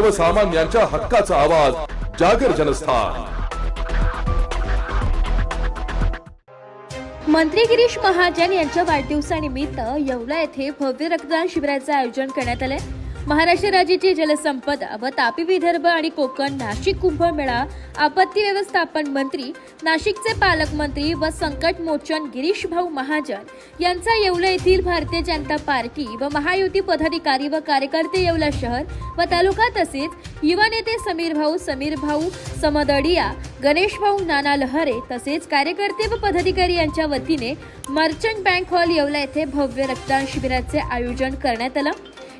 सर्वसामान्यांच्या हक्काचा आवाज जागर जनस्थान. मंत्री गिरीश महाजन यांच्या वाढदिवसानिमित्त येवला येथे भव्य रक्तदान शिबिराचे आयोजन करण्यात आले. महाराष्ट्र राज्याची जलसंपदा व तापी विदर्भ आणि कोकण नाशिक कुंभमेळा आपत्ती व्यवस्थापन मंत्री नाशिकचे पालकमंत्री व संकट मोचन गिरीश भाऊ महाजन यांचा येवला येथील भारतीय जनता पार्टी व महायुती पदाधिकारी व कार्यकर्ते येवला शहर व तालुका तसेच युवा नेते समीर भाऊ समीर भाऊ समदडिया गणेश भाऊ नाना लहरे तसेच कार्यकर्ते व पदाधिकारी यांच्या वतीने मर्चंट बँक हॉल येवला येथे भव्य रक्तदान शिबिराचे आयोजन करण्यात आलं.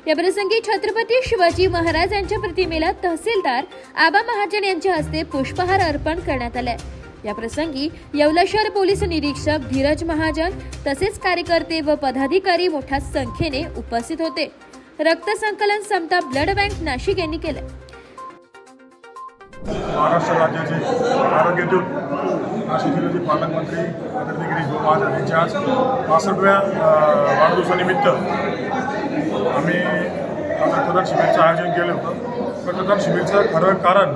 याप्रसंगी छत्रपती शिवाजी महाराज यांच्या प्रतिमेला तहसीलदार आबा महाजन यांच्या हस्ते पुष्पहार अर्पण करण्यात आले या प्रसंगी येवला शहर पोलीस निरीक्षक धीरज महाजन तसेच कार्यकर्ते व पदाधिकारी मोठ्या संख्येने उपस्थित होते. रक्त संकलन समता ब्लड बँक नाशिक यांनी केलं महाराष्ट्र राज्याचे आरोग्यदूत नाशिक जिल्ह्याचे पालकमंत्री आदरणीय गिरीश भाऊ महाजन यांच्या आज पासष्टव्या वाढदिवसानिमित्त आम्ही रक्तदान शिबिरचं आयोजन केलं होतं. रक्तदान शिबिरचं खरं कारण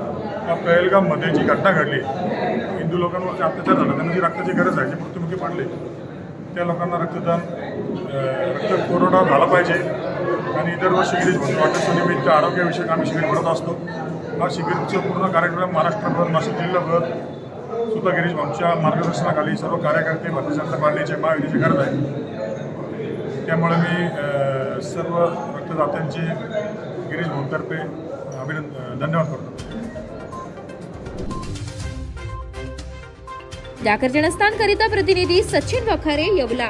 या पहलगाममध्ये जी घटना घडली हिंदू लोकांवरती अत्याचार झाला त्यांना जी रक्ताची गरज आहे जे मृत्युमुखी पडले त्या लोकांना रक्तदान रक्त पुरवठा झाला पाहिजे. आणि दरवर्षी गिरीश भाऊ वाढदिवसानिमित्त आरोग्यविषयक आम्ही शिबिर भरत असतो. हा शिबिरचा पूर्ण कार्यक्रम महाराष्ट्रभर नाशिक जिल्हाभर सुद्धा गिरीश भाऊंच्या मार्गदर्शनाखाली सर्व कार्यकर्ते भारतीय जनता पार्टीचे महाविधीचे करत आहेत त्यामुळे मी सर्व रक्तदात्यांचे गिरीश भाऊंतर्फे अभिनंदन धन्यवाद करतो. जागर जनस्थान करिता प्रतिनिधी सचिन वखारे येवला.